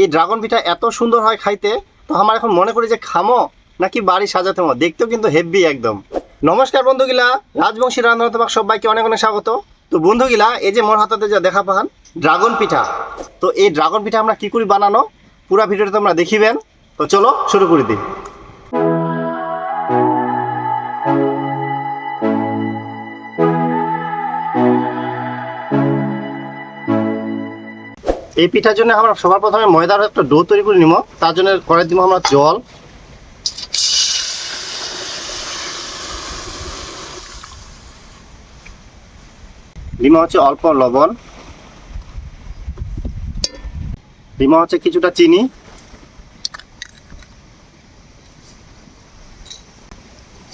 এই ড্রাগন পিঠা এত সুন্দর হয় খাইতে, তো আমার এখন মনে করি যে খামো নাকি বাড়ি সাজাতে মো দেখতেও কিন্তু হেভি একদম। নমস্কার বন্ধুগিলা, রাজবংশী রান্না তোমার সবাইকে অনেক অনেক স্বাগত। তো বন্ধুগিলা, এই যে মোর হাতে যা দেখা পান ড্রাগন পিঠা। তো এই ড্রাগন পিঠা আমরা কি করি বানানো? পুরা ভিডিওটা তোমরা দেখিবেন। তো চলো শুরু করে দিই। এই পিঠার জন্য আমরা সবার প্রথমে ময়দার একটা ডো তৈরি করে নিব। তার জন্য কড়াই দিব আমরা জল। দিব হচ্ছে অল্প লবণ। দিব হচ্ছে কিছুটা চিনি।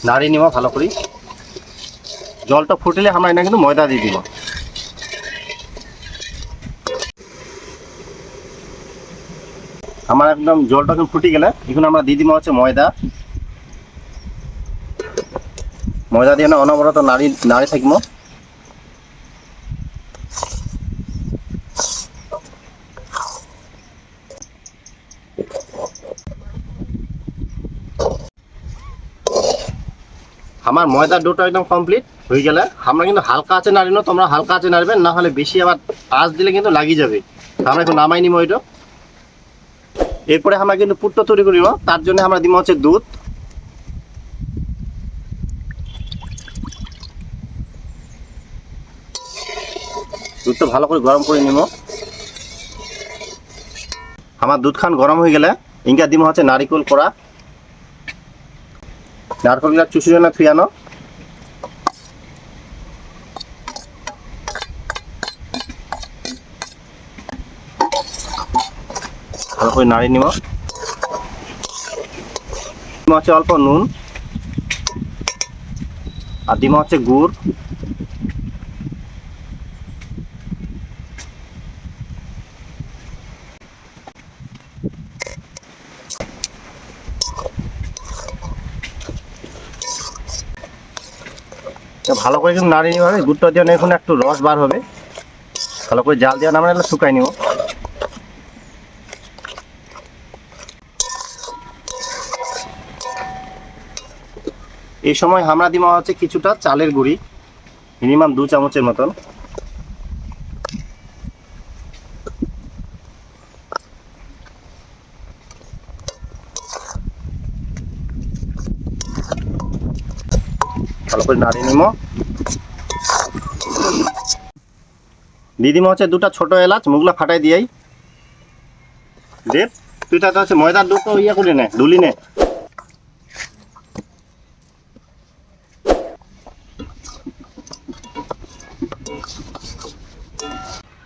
নাড়ি নিব ভালো করে জলটা ফুটলে আমরা এটা কিন্তু ময়দা দিয়ে দিব। আমার একদম জলটা যখন ফুটে গেলে। এখন আমরা দিয়ে দিব হচ্ছে ময়দা। ময়দা দিয়ে না অনবরত নাড়ি নাড়ি থাকব। আমার ময়দার ডোটা একদম কমপ্লিট হয়ে গেলে। আমরা কিন্তু হালকা আছে নাড়িনো তোমরা হালকা আছে নাড়বেন না হলে বেশি আবার আঁচ দিলে কিন্তু লাগিয়ে যাবে। আমরা এখন নামাই নিব ওইটা। এরপরে আমরা কিন্তু পুট্টো তৈরি করিব। তার জন্য আমরা দিব হচ্ছে দুধ। দুধটা ভালো করে গরম করে নিব। আমার দুধ খান গরম হয়ে গেলে ইঙ্কা দিব হচ্ছে নারিকল করা। নারকলগুলা চুষি না থুয়ানো ভালো করে নাড়ি নিব দিব হচ্ছে অল্প নুন। আর দিব হচ্ছে গুড়। ভালো করে কিন্তু নাড়িয়ে নিতে গুড়টা দিয়ে এখন একটু রস বার হবে। ভালো করে জাল দেওয়া এগুলো শুকাই নিব। এই সময় আমরা দিব হচ্ছে কিছুটা চালের গুঁড়ি, মিনিমাম দু চামচের মতন। ভালো করে নাড়িয়ে নিব দিদিমা হচ্ছে দুটা ছোট এলাচ, মুগলা ফাটাই দিয়াই। দেব তুই তাতে হচ্ছে ময়দার দুটো ইয়ে করে নে ডুলি নে।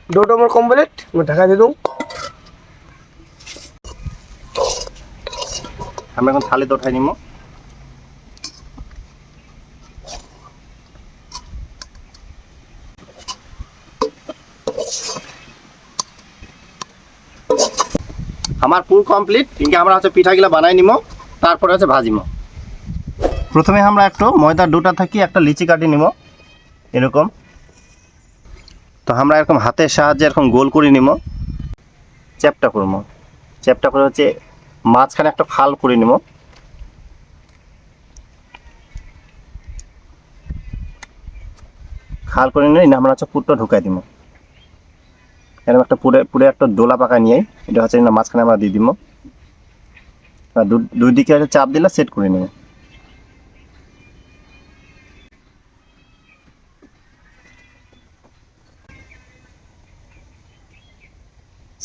ডোটো আমার কমপ্লিট ঢাকা দিয়ে আমি এখন থালিতে উঠাই নিব আমার পুর কমপ্লিট কিন্তু আমরা হচ্ছে পিঠাগুলা বানাই নিব তারপরে হচ্ছে ভাজিম প্রথমে আমরা একটু ময়দার ডোটা থাকি একটা লিচি কাটি নিব এরকম তো আমরা এরকম হাতের সাহায্যে এরকম গোল করে নিব চ্যাপটা করব চ্যাপটা করে হচ্ছে মাঝখানে একটা খাল করে নিব খাল করে নিয়ে আমরা হচ্ছে পুরটা ঢুকাই দিব এরকম একটা পুরে পুরে একটা দোলা পাকা নিয়ে এটা হচ্ছে মাঝখানে আমরা দিয়ে দিব দুই দিকে চাপ দিলে সেট করে নেব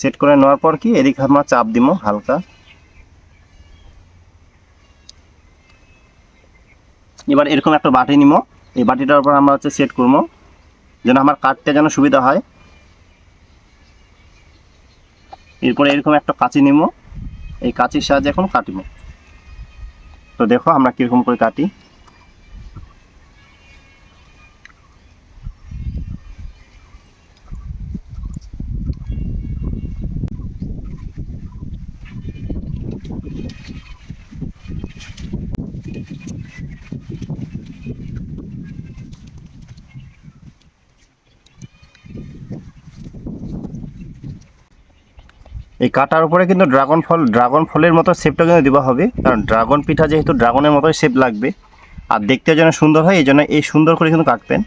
সেট করে নেওয়ার পর কি এদিকে আমরা চাপ দিব হালকা। এবার এরকম একটা বাটি নিব এই বাটিটার উপর আমরা হচ্ছে সেট করব যেন আমার কাটতে যেন সুবিধা হয়। এরপরে এরকম একটা কাঁচি নিব এই কাঁচির সাহায্যে এখন কাটিব তো দেখো আমরা কীরকম করে কাটি। এই কাটার উপরে কিন্তু ড্রাগন ফল, ড্রাগন ফলের মতো শেপটা কিন্তু দেওয়া হবে। কারণ ড্রাগন পিঠা যেহেতু ড্রাগনের মতোই শেপ লাগবে, আর দেখতে যেন সুন্দর হয় এই জন্য এই সুন্দর করে কিন্তু কাটবেন।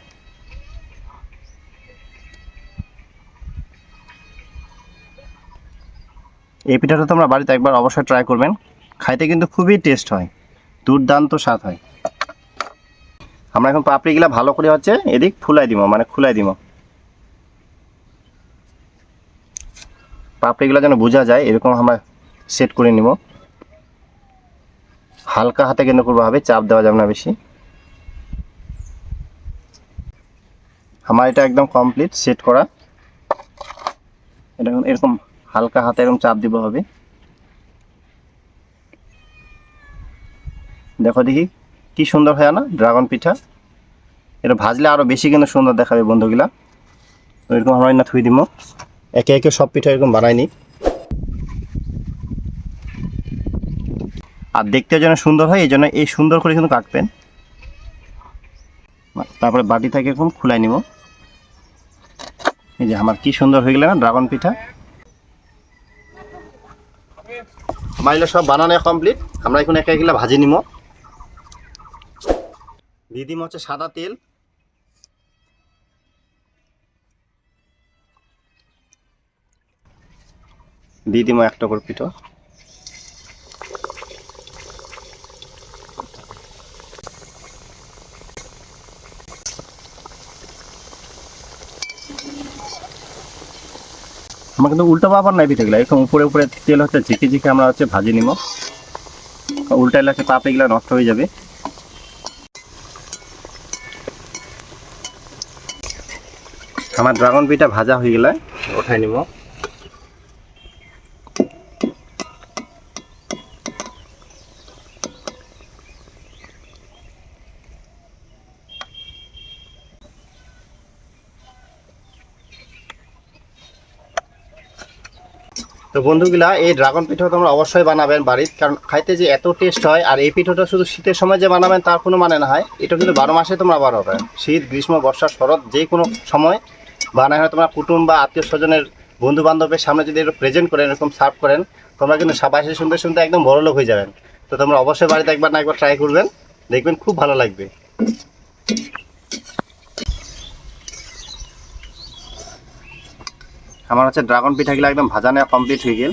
এই পিঠাটা তোমরা বাড়িতে একবার অবশ্যই ট্রাই করবেন। খাইতে কিন্তু খুবই টেস্ট হয়, দুর্দান্ত স্বাদ হয়। আমরা এখন পাপড়িগুলা ভালো করে হচ্ছে এদিক ফুলাই দিব মানে খুলাই দিব। পাপড়িগুলো যেন বোঝা যায়, এরকম আমরা সেট করে নিব। হালকা হাতে কিন্তু করব, হবে চাপ দেওয়া যাবে না বেশি। আমার এটা একদম কমপ্লিট সেট করা। এটা এরকম হালকা হাতে এরকম চাপ দিব, হবে। দেখো দেখি, কি সুন্দর হয় না ড্রাগন পিঠা। এটা ভাজলে আরও বেশি কিন্তু সুন্দর দেখাবে বন্ধুগুলা। এরকম আমরা না থুই দিব। একে একে সব পিঠা এরকম বানাই নি আর দেখতে যেন সুন্দর হয়, এই জন্য এই সুন্দর করে কিন্তু কাটবেন। তারপরে বাটি থেকে এরকম খুলাই নিব। এই যে আমার কি সুন্দর হয়ে গেল না, ড্রাগন পিঠা। এগুলো সব বানানো কমপ্লিট আমরা এখন একে এগুলো ভাজি নিব। দিদিম হচ্ছে সাদা তেল। দিয়ে দিব একটা করে পিঠো। আমার কিন্তু উল্টো পাবার নাই পিঠেগুলো, এরকম উপরে উপরে তেল হচ্ছে ঝিকে ঝিকে আমরা হচ্ছে ভাজি নিব উল্টাইলে হচ্ছে পাপড়িগুলো নষ্ট হয়ে যাবে। আমার ড্রাগন পিঠা ভাজা হয়ে গেলে ওঠাই নিব তো বন্ধুগুলা, এই ড্রাগন পিঠা তোমরা অবশ্যই বানাবেন বাড়ির, কারণ খাইতে যে এত টেস্ট হয়, আর এই পিঠাটা শুধু শীতের সময় যে বানাবেন তার কোনো মানে না হয়। এটা কিন্তু বারো মাসে তোমরা বানাবে শীত, গ্রীষ্ম, বর্ষা, শরৎ, যে কোনো সময় বানায় হয়। তোমরা কুটুম বা আত্মীয় স্বজনের বন্ধু বান্ধবের সামনে যদি এরকম প্রেজেন্ট করেন, এরকম সার্ভ করেন, তোমরা কিন্তু সাবাসে শুনতে শুনতে একদম বড় লোক হয়ে যাবেন। তো তোমরা অবশ্যই বাড়িতে একবার না একবার ট্রাই করবেন। দেখবেন খুব ভালো লাগবে। আমার হচ্ছে ড্রাগন পিঠাগুলো একদম ভাজা নেওয়া কমপ্লিট হয়ে গেল।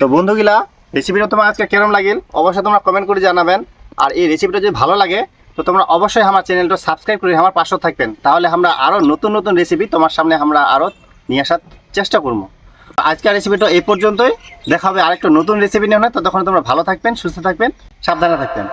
তো বন্ধুগুলা রেসিপিটা তোমার আজকে কেরম লাগিল? অবশ্যই তোমরা কমেন্ট করে জানাবেন। আর এই রেসিপিটা যদি ভালো লাগে, তো তোমরা অবশ্যই আমার চ্যানেলটা সাবস্ক্রাইব করে আমার পাশে থাকবেন। তাহলে আমরা আরও নতুন নতুন রেসিপি তোমার সামনে আমরা আরও নিয়ে আসার চেষ্টা করব। আজকের রেসিপিটা এই পর্যন্তই। দেখা হবে আরেকটা নতুন রেসিপি নিয়ে। না ততক্ষণ তোমরা ভালো থাকবেন, সুস্থ থাকবেন, সাবধানে থাকবেন।